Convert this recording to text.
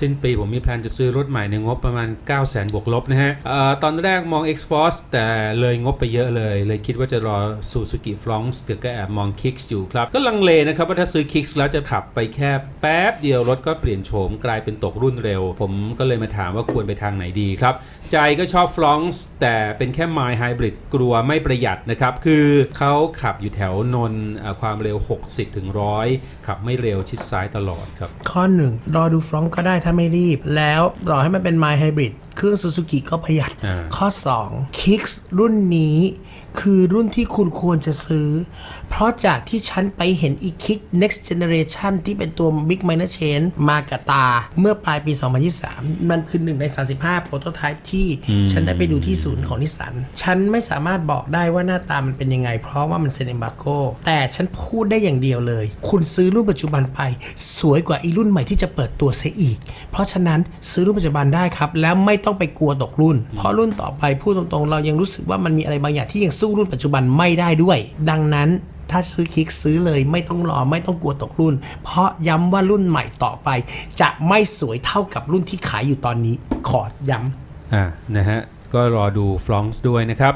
สิ้นปีผมมีแพลนจะซื้อรถใหม่ในงบประมาณ 9 0 0 0 0 0 บวกลบนะฮะออตอนแรกมอง X-Force แต่เลยงบไปเยอะเลย เลยคิดว่าจะรอ Suzuki Fronx เดี๋ยวก็แอบมอง Kicks อยู่ครับ ก็ลังเลนะครับว่าถ้าซื้อ Kicks แล้วจะขับไปแค่แป๊บเดียวรถก็เปลี่ยนโฉมกลายเป็นตกรุ่นเร็ว ผมก็เลยมาถามว่าควรไปทางไหนดีครับ ใจก็ชอบ Fronx แต่เป็นแค่ My Hybrid กลัวไม่ประหยัดนะครับ คือเขาขับอยู่แถวนนความเร็ว 60-100 ขับไม่เร็วชิดซ้ายตลอดครับข้อหนึ่งรอดูฟรองก์ก็ได้ถ้าไม่รีบ แล้วรอให้มันเป็น My Hybrid เครื่อง Suzuki ก็ประหยัดอ่าข้อ 2 Kicks รุ่นนี้คือรุ่นที่คุณควรจะซื้อ เพราะจากที่ฉันไปเห็นอี Kick Next Generation ที่เป็นตัว Big Minor Change มากับตา เมื่อปลายปี 2023 มันคือหนึ่งใน 35 Prototype ที่ฉันได้ไปดูที่ศูนย์ของนิสสัน ฉันไม่สามารถบอกได้ว่าหน้าตามันเป็นยังไง เพราะว่ามันเซ็น e m มบ g o แต่ฉันพูดได้อย่างเดียวเลย คุณซื้อรุ่นปัจจุบันไป สวยกว่าอีรุ่นใหม่ที่จะเปิดตัวเสียอีก เพราะฉะนั้นซื้อรุ่นปัจจุบันได้ครับ แล้วไม่ต้องไปกลัวตกรุ่น เพราะรุ่นต่อไปพูดตรงๆ เรายังรู้สึกว่ามันมีอะไรบางอย่างที่ยังสู้รุ่นปัจจุบันไม่ได้ด้วย ดังนั้นถ้าซื้อคลิกซื้อเลยไม่ต้องรอไม่ต้องกลัวตกรุ่น เพราะย้ำว่ารุ่นใหม่ต่อไป จะไม่สวยเท่ากับรุ่นที่ขายอยู่ตอนนี้ ขอย้ำอ่านะฮะก็รอดูฟลองส์ด้วยนะครับ